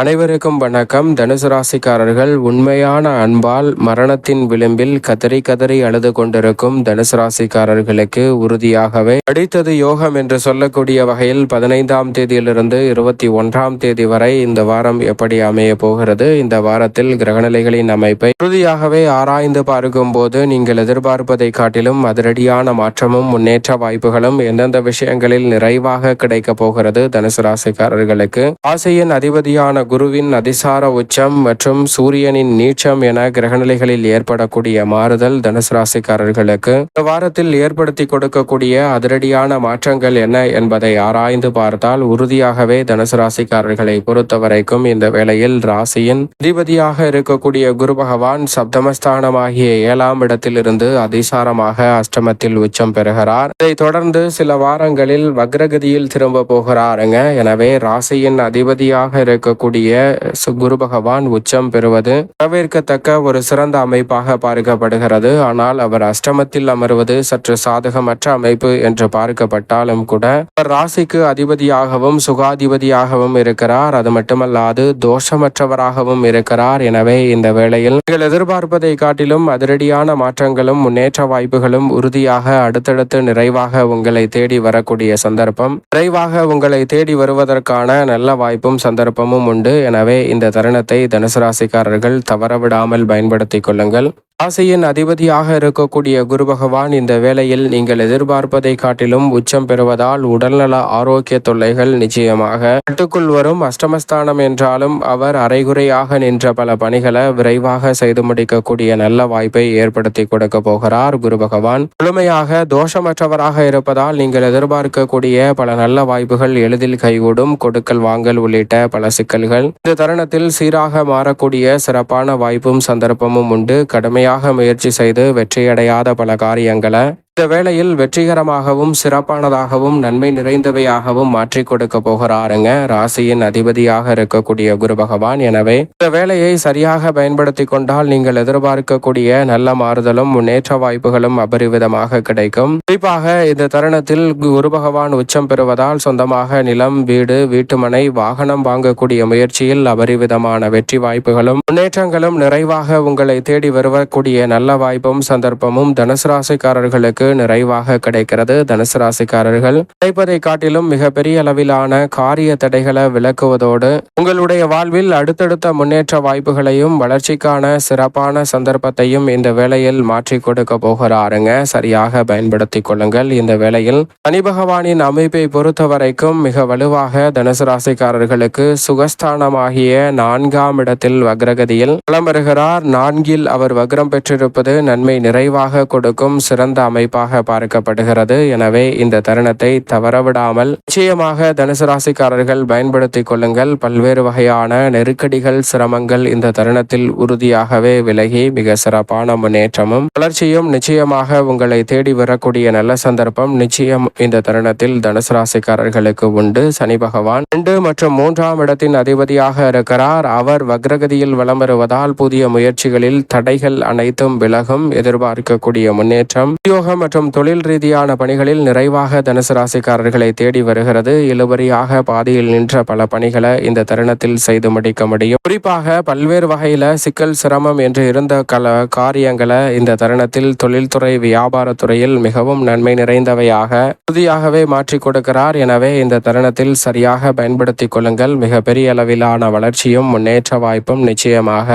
அனைவருக்கும் வணக்கம். தனுசு ராசிக்காரர்கள் உண்மையான அன்பால் மரணத்தின் விளிம்பில் கதறி கதறி அழுது கொண்டிருக்கும் தனுசு ராசிக்காரர்களுக்கு உறுதியாகவே அடித்தது யோகம் என்று சொல்லக்கூடிய வகையில் பதினைந்தாம் தேதியிலிருந்து இருபத்தி ஒன்றாம் தேதி வரை இந்த வாரம் எப்படி அமைய போகிறது? இந்த வாரத்தில் கிரகநிலைகளின் அமைப்பை உறுதியாகவே ஆராய்ந்து பார்க்கும் போது நீங்கள் எதிர்பார்ப்பதை காட்டிலும் அதிரடியான மாற்றமும் முன்னேற்ற வாய்ப்புகளும் எந்தெந்த விஷயங்களில் நிறைவாக கிடைக்கப் போகிறது? தனுசு ராசிக்காரர்களுக்கு ஆசையின் அதிபதியான குருவின் அதிசார உச்சம் மற்றும் சூரியனின் நீச்சம் என கிரகநிலைகளில் ஏற்படக்கூடிய மாறுதல் தனுசு ராசிக்காரர்களுக்கு இந்த வாரத்தில் ஏற்படுத்தி கொடுக்கக்கூடிய அதிரடியான மாற்றங்கள் என்ன என்பதை ஆராய்ந்து பார்த்தால் உறுதியாகவே தனுசு ராசிக்காரர்களை பொறுத்தவரைக்கும் இந்த வேளையில் ராசியின் அதிபதியாக இருக்கக்கூடிய குரு பகவான் சப்தமஸ்தானமாகிய ஏழாம் இடத்திலிருந்து அதிசாரமாக அஷ்டமத்தில் உச்சம் பெறுகிறார். இதைத் தொடர்ந்து சில வாரங்களில் வக்ரகதியில் திரும்ப போகிறாருங்க. எனவே ராசியின் அதிபதியாக இருக்கக்கூடிய கூடிய குரு பகவான் உச்சம் பெறுவது வரவேற்கத்தக்க ஒரு சிறந்த அமைப்பாக பார்க்கப்படுகிறது. ஆனால் அவர் அஷ்டமத்தில் அமர்வது சற்று சாதகமற்ற அமைப்பு என்று பார்க்கப்பட்டாலும் கூட அவர் ராசிக்கு அதிபதியாகவும் சுகாதிபதியாகவும் இருக்கிறார். அது மட்டுமல்லாது தோஷமற்றவராகவும் இருக்கிறார். எனவே இந்த வேளையில் நீங்கள் எதிர்பார்ப்பதை காட்டிலும் அதிரடியான மாற்றங்களும் முன்னேற்ற வாய்ப்புகளும் உறுதியாக அடுத்தடுத்து நிறைவாக உங்களை தேடி வரக்கூடிய சந்தர்ப்பம். விரைவாக உங்களை தேடி வருவதற்கான நல்ல வாய்ப்பும் சந்தர்ப்பமும் உண்டு. எனவே இந்த தருணத்தை தனுசு ராசிக்காரர்கள் தவறவிடாமல் பயன்படுத்திக் கொள்ளுங்கள். ராசியின் அதிபதியாக இருக்கக்கூடிய குரு பகவான் இந்த வேளையில் நீங்கள் எதிர்பார்ப்பதை காட்டிலும் உச்சம் பெறுவதால் உடல்நல ஆரோக்கிய தொல்லைகள் நிச்சயமாக கட்டுக்குள் வரும். அஷ்டமஸ்தானம் என்றாலும் அவர் அரைகுறையாக நின்ற பல பணிகளை விரைவாக செய்து முடிக்கக்கூடிய நல்ல வாய்ப்பை ஏற்படுத்தி கொடுக்க போகிறார் குரு பகவான். முழுமையாக தோஷமற்றவராக இருப்பதால் நீங்கள் எதிர்பார்க்கக்கூடிய பல நல்ல வாய்ப்புகள் எளிதில் கைகூடும். கொடுக்கல் வாங்கல் உள்ளிட்ட பல சிக்கல்கள். இந்த தருணத்தில் சீராக மாறக்கூடிய சிறப்பான வாய்ப்பும் சந்தர்ப்பமும் உண்டு. கடுமையாக முயற்சி செய்து வெற்றியடையாத பல காரியங்களை இந்த வேளையில் வெற்றிகரமாகவும் சிறப்பானதாகவும் நன்மை நிறைந்தவையாகவும் மாற்றி கொடுக்க போகிறாருங்க. ராசியின் அதிபதியாக இருக்கக்கூடிய குரு பகவான். எனவே இந்த வேலையை சரியாக பயன்படுத்தி கொண்டால் நீங்கள் எதிர்பார்க்கக்கூடிய நல்ல மாறுதலும் முன்னேற்ற வாய்ப்புகளும் அபரிவிதமாக கிடைக்கும். குறிப்பாக இந்த தருணத்தில் குரு பகவான் உச்சம் பெறுவதால் சொந்தமாக நிலம் வீடு வீட்டுமனை வாகனம் வாங்கக்கூடிய முயற்சியில் அபரிவிதமான வெற்றி வாய்ப்புகளும் முன்னேற்றங்களும் நிறைவாக உங்களை தேடி வருவக்கூடிய நல்ல வாய்ப்பும் சந்தர்ப்பமும் தனுசு ராசிக்காரர்களுக்கு நிறைவாக கிடைக்கிறது. தனுசு ராசிக்காரர்கள் கிடைப்பதை காட்டிலும் மிகப்பெரிய அளவிலான காரிய தடைகளை விளக்குவதோடு உங்களுடைய வாழ்வில் அடுத்தடுத்த முன்னேற்ற வாய்ப்புகளையும் வளர்ச்சிக்கான சிறப்பான சந்தர்ப்பத்தையும் இந்த வேளையில் மாற்றி கொடுக்க போகிறாருங்க. சரியாக பயன்படுத்திக் கொள்ளுங்கள். இந்த வேளையில் சனி பகவானின் அமைப்பை பொறுத்த வரைக்கும் மிக வலுவாக தனுசு ராசிக்காரர்களுக்கு சுகஸ்தானமாகிய நான்காம் இடத்தில் வக்ரகதியில் வலம் வருகிறார். நான்கில் அவர் வக்ரம் பெற்றிருப்பது நன்மை நிறைவாக கொடுக்கும் சிறந்த அமைப்பு அமைப்பாக பார்க்கப்படுகிறது. எனவே இந்த தருணத்தை தவறவிடாமல் நிச்சயமாக தனுசு ராசிக்காரர்கள் பயன்படுத்திக் கொள்ளுங்கள். பல்வேறு வகையான நெருக்கடிகள் சிரமங்கள் இந்த தருணத்தில் உறுதியாகவே விலகி மிக சிறப்பான முன்னேற்றமும் வளர்ச்சியும் நிச்சயமாக உங்களை தேடி வரக்கூடிய நல்ல சந்தர்ப்பம் நிச்சயம் இந்த தருணத்தில் தனுசு ராசிக்காரர்களுக்கு உண்டு. சனி பகவான் ரெண்டு மற்றும் மூன்றாம் இடத்தின் அதிபதியாக இருக்கிறார். அவர் வக்ரகதியில் வலம் வருவதால் புதிய முயற்சிகளில் தடைகள் அனைத்தும் விலகும். எதிர்பார்க்கக்கூடிய முன்னேற்றம் உத்தியோகம் மற்றும் தொழில் ரீதியான பணிகளில் நிறைவாக தனுசு ராசிக்காரர்களை தேடி வருகிறது. இழுபறியாக பாதியில் நின்ற பல பணிகளை இந்த தருணத்தில் செய்து முடிக்க முடியும். குறிப்பாக பல்வேறு வகையில சிக்கல் சிரமம் என்று இருந்த கல காரியங்களை இந்த தருணத்தில் தொழில்துறை வியாபாரத்துறையில் மிகவும் நன்மை நிறைந்தவையாக உறுதியாகவே மாற்றிக் கொடுக்கிறார். எனவே இந்த தருணத்தில் சரியாக பயன்படுத்திக் கொள்ளுங்கள். மிகப்பெரிய அளவிலான வளர்ச்சியும் முன்னேற்ற வாய்ப்பும் நிச்சயமாக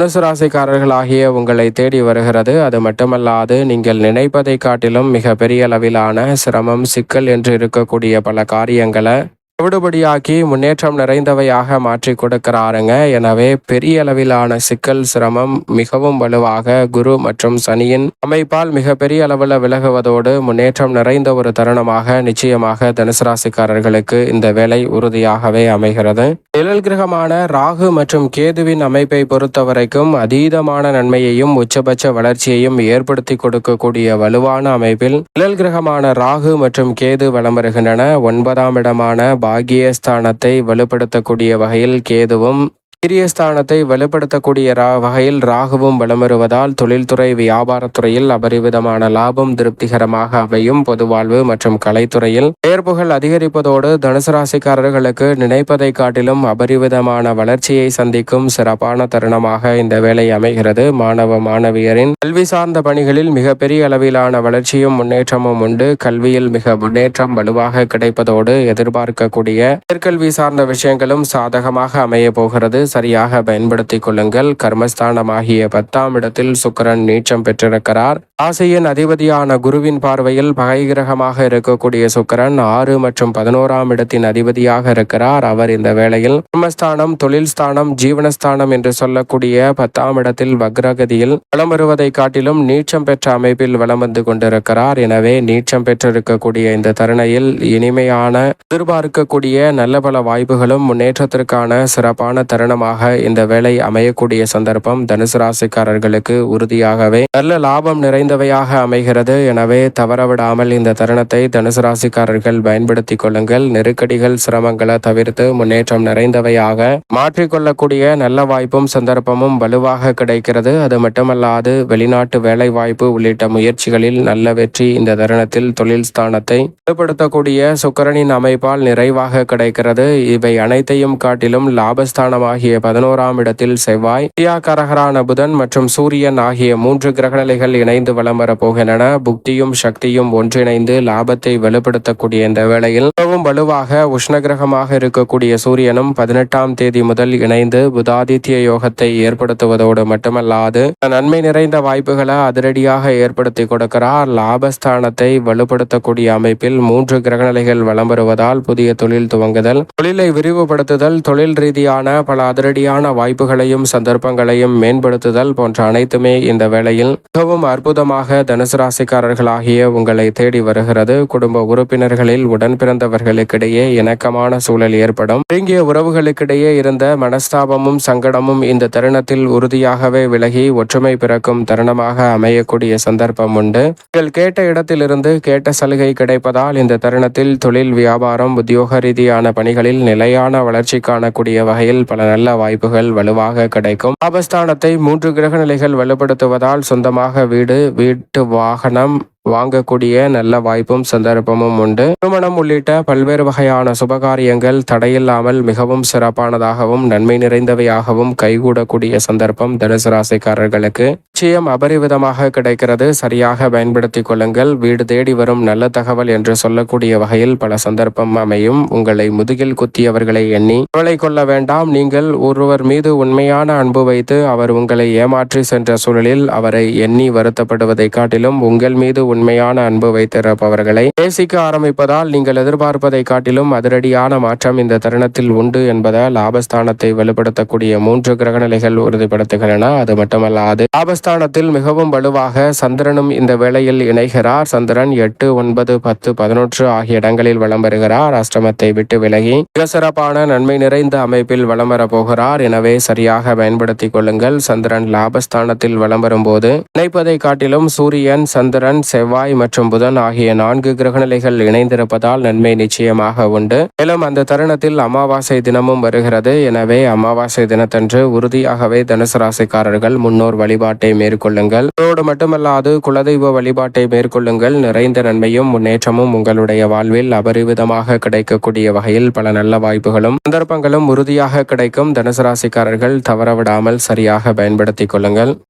தனுசு ராசிக்காரர்களாகிய உங்களை தேடி வருகிறது. அது மட்டுமல்லாது நீங்கள் நினைப்பதை காட்டிலும் மிக பெரிய அளவிலான சிரமம் சிக்கல் என்று இருக்கக்கூடிய பல காரியங்களை விடுபடியாக்கி முன்னேற்றம் நிறைந்தவையாக மாற்றி கொடுக்கிறாருங்க. எனவே பெரிய அளவிலான சிக்கல் சிரமம் மிகவும் வலுவாக குரு மற்றும் சனியின் அமைப்பால் மிக பெரிய அளவில் விலகுவதோடு முன்னேற்றம் நிறைந்த ஒரு தருணமாக நிச்சயமாக தனுசு ராசிக்காரர்களுக்கு இந்த வேலை உறுதியாகவே அமைகிறது. நிழல் கிரகமான ராகு மற்றும் கேதுவின் அமைப்பை பொறுத்த வரைக்கும் அதீதமான நன்மையையும் உச்சபட்ச வளர்ச்சியையும் ஏற்படுத்தி கொடுக்கக்கூடிய வலுவான அமைப்பில் நிழல் கிரகமான ராகு மற்றும் கேது வலம் வருகின்றன. ஒன்பதாம் இடமான பாகியஸ்தானத்தை வலுப்படுத்தக்கூடிய வகையில் கேதுவும் கிரியஸ்தானத்தை வலுப்படுத்தக்கூடிய ரா- வகையில் ராகுவும் வலம் வருவதால் தொழில்துறை வியாபாரத்துறையில் அபரிவிதமான லாபம் திருப்திகரமாக அமையும். பொதுவாழ்வு மற்றும் கலைத்துறையில் பெயர்ப்புகள் அதிகரிப்பதோடு தனுசு ராசிக்காரர்களுக்கு நினைப்பதை காட்டிலும் அபரிவிதமான வளர்ச்சியை சந்திக்கும் சிறப்பான தருணமாக இந்த வேலை அமைகிறது. மாணவ மாணவியரின் கல்வி சார்ந்த பணிகளில் மிகப்பெரிய அளவிலான வளர்ச்சியும் முன்னேற்றமும் உண்டு. கல்வியில் மிக முன்னேற்றம் வலுவாக கிடைப்பதோடு எதிர்பார்க்கக்கூடிய உயர்கல்வி சார்ந்த விஷயங்களும் சாதகமாக அமைய போகிறது. சரியாக பயன்படுத்திக் கொள்ளுங்கள். கர்மஸ்தானமாகிய பத்தாம் இடத்தில் சுக்கிரன் நீச்சம் பெற்றிருக்கிறார். ராசியின் அதிபதியான குருவின் பார்வையில் பகை கிரகமாக இருக்கக்கூடிய சுக்கிரன் ஆறு மற்றும் பதினோராம் இடத்தின் அதிபதியாக இருக்கிறார். அவர் இந்த வேளையில் கர்மஸ்தானம் தொழில் ஸ்தானம் ஜீவனஸ்தானம் என்று சொல்லக்கூடிய பத்தாம் இடத்தில் வக்ரகதியில் வளம் வருவதை காட்டிலும் நீச்சம் பெற்ற அமைப்பில் வலம் வந்து கொண்டிருக்கிறார். எனவே நீச்சம் பெற்றிருக்கக்கூடிய இந்த தருணையில் இனிமையான எதிர்பார்க்கக்கூடிய நல்ல பல வாய்ப்புகளும் முன்னேற்றத்திற்கான சிறப்பான தருணம் தருணமாக இந்த வேலை அமையக்கூடிய சந்தர்ப்பம் தனுசு ராசிக்காரர்களுக்கு உறுதியாகவே நல்ல லாபம் நிறைந்தவையாக அமைகிறது. எனவே தவறவிடாமல் இந்த தருணத்தை தனுசு ராசிக்காரர்கள் பயன்படுத்திக் கொள்ளுங்கள். நெருக்கடிகள் சிரமங்களை தவிர்த்து முன்னேற்றம் நிறைந்தவையாக மாற்றிக்கொள்ளக்கூடிய நல்ல வாய்ப்பும் சந்தர்ப்பமும் வலுவாக கிடைக்கிறது. அது மட்டுமல்லாது வெளிநாட்டு வேலை வாய்ப்பு உள்ளிட்ட முயற்சிகளில் நல்ல வெற்றி இந்த தருணத்தில் தொழில் ஸ்தானத்தை வலுப்படுத்தக்கூடிய சுக்கரனின் அமைப்பால் நிறைவாக கிடைக்கிறது. இவை அனைத்தையும் காட்டிலும் லாபஸ்தானமாகிய ஆகிய பதினோராம் இடத்தில் செவ்வாய் கிரியாகாரகரான புதன் மற்றும் சூரியன் ஆகிய மூன்று கிரகநிலைகள் இணைந்து வலம் வரப்போகின்றன புக்தியும் சக்தியும் ஒன்றிணைந்து லாபத்தை வலுப்படுத்தக்கூடிய இந்த வேளையில் மிகவும் வலுவாக உஷ்ணகிரகமாக இருக்கக்கூடிய சூரியனும் பதினெட்டாம் தேதி முதல் இணைந்து புதாதித்ய யோகத்தை ஏற்படுத்துவதோடு மட்டுமல்லாது நன்மை நிறைந்த வாய்ப்புகளை அதிரடியாக ஏற்படுத்தி கொடுக்கிறார். லாபஸ்தானத்தை வலுப்படுத்தக்கூடிய அமைப்பில் மூன்று கிரகநிலைகள் வலம் வருவதால் புதிய தொழில் துவங்குதல் தொழிலை விரிவுபடுத்துதல் தொழில் ரீதியான பல அதிரடியான வாய்ப்புகளையும் சந்தர்ப்பங்களையும் மேம்படுத்துதல் போன்ற அனைத்துமே இந்த வேளையில் மிகவும் அற்புதமாக தனுசு ராசிக்காரர்களாகிய உங்களை தேடி வருகிறது. குடும்ப உறுப்பினர்களில் உடன் பிறந்தவர்களுக்கிடையே இணக்கமான சூழல் ஏற்படும். நெருங்கிய உறவுகளுக்கிடையே இருந்த மனஸ்தாபமும் சங்கடமும் இந்த தருணத்தில் உறுதியாகவே விலகி ஒற்றுமை பிறக்கும் தருணமாக அமையக்கூடிய சந்தர்ப்பம் உண்டு. நீங்கள் கேட்ட இடத்திலிருந்து கேட்ட சலுகை கிடைப்பதால் இந்த தருணத்தில் தொழில் வியாபாரம் உத்தியோக ரீதியான பணிகளில் நிலையான வளர்ச்சி காணக்கூடிய வகையில் பல நல்ல வாய்ப்புகள் வலுவாக கிடைக்கும். லாபஸ்தானத்தை மூன்று கிரக நிலைகள் வலுப்படுத்துவதால் சொந்தமாக வீடு வீட்டு வாகனம் வாங்கக்கூடிய நல்ல வாய்ப்பும் சந்தர்ப்பமும் உண்டு. திருமணம் உள்ளிட்ட பல்வேறு வகையான சுபகாரியங்கள் தடையில்லாமல் மிகவும் சிறப்பானதாகவும் நன்மை நிறைந்தவையாகவும் கைகூடக்கூடிய சந்தர்ப்பம் தனுசு ராசிக்காரர்களுக்கு. நிச்சயம் அபரிவிதமாக கிடைக்கிறது. சரியாக பயன்படுத்திக் கொள்ளுங்கள். வீடு தேடி வரும் நல்ல தகவல் என்று சொல்லக்கூடிய வகையில் பல சந்தர்ப்பம் அமையும். உங்களை முதுகில் குத்தியவர்களை எண்ணி கவலை கொள்ள வேண்டாம். நீங்கள் ஒருவர் மீது உண்மையான அன்பு வைத்து அவர் உங்களை ஏமாற்றி சென்ற சூழலில் அவரை எண்ணி வருத்தப்படுவதை காட்டிலும் உங்கள் மீது உண்மையான அன்பு வைத்திருப்பவர்களை நேசிக்க ஆரம்பிப்பதால் நீங்கள் எதிர்பார்ப்பதை காட்டிலும் அதிரடியான மாற்றம் இந்த தருணத்தில் உண்டு என்பதால் லாபஸ்தானத்தை வலுப்படுத்தக்கூடிய மூன்று கிரகநிலைகள் உறுதிப்படுத்துகின்றன. அது மட்டுமல்லாது லாபஸ்தானத்தில் மிகவும் வலுவாக சந்திரனும் இந்த வேளையில் இணைகிறார். சந்திரன் எட்டு ஒன்பது பத்து பதினொன்று ஆகிய இடங்களில் வளம் பெறுகிறார் அஷ்டமத்தை விட்டு விலகி மிக சிறப்பான நன்மை நிறைந்த அமைப்பில் வலம் வரப் போகிறார். எனவே சரியாக பயன்படுத்திக் கொள்ளுங்கள். சந்திரன் லாபஸ்தானத்தில் வலம் வரும்போது நினைப்பதை காட்டிலும் சூரியன் சந்திரன் செவ்வாய் மற்றும் புதன் ஆகிய நான்கு கிரகநிலைகள் இணைந்திருப்பதால் நன்மை நிச்சயமாக உண்டு. மேலும் அந்த தருணத்தில் அமாவாசை தினமும் வருகிறது. எனவே அமாவாசை தினத்தன்று உறுதியாகவே தனுசு ராசிக்காரர்கள் முன்னோர் வழிபாட்டை மேற்கொள்ளுங்கள். அதோடு மட்டுமல்லாது குலதெய்வ வழிபாட்டை மேற்கொள்ளுங்கள். நிறைந்த நன்மையும் முன்னேற்றமும் உங்களுடைய வாழ்வில் அபரிவிதமாக கிடைக்கக்கூடிய வகையில் பல நல்ல வாய்ப்புகளும் சந்தர்ப்பங்களும் உறுதியாக கிடைக்கும். தனுசு ராசிக்காரர்கள் தவறவிடாமல் சரியாக பயன்படுத்திக் கொள்ளுங்கள்.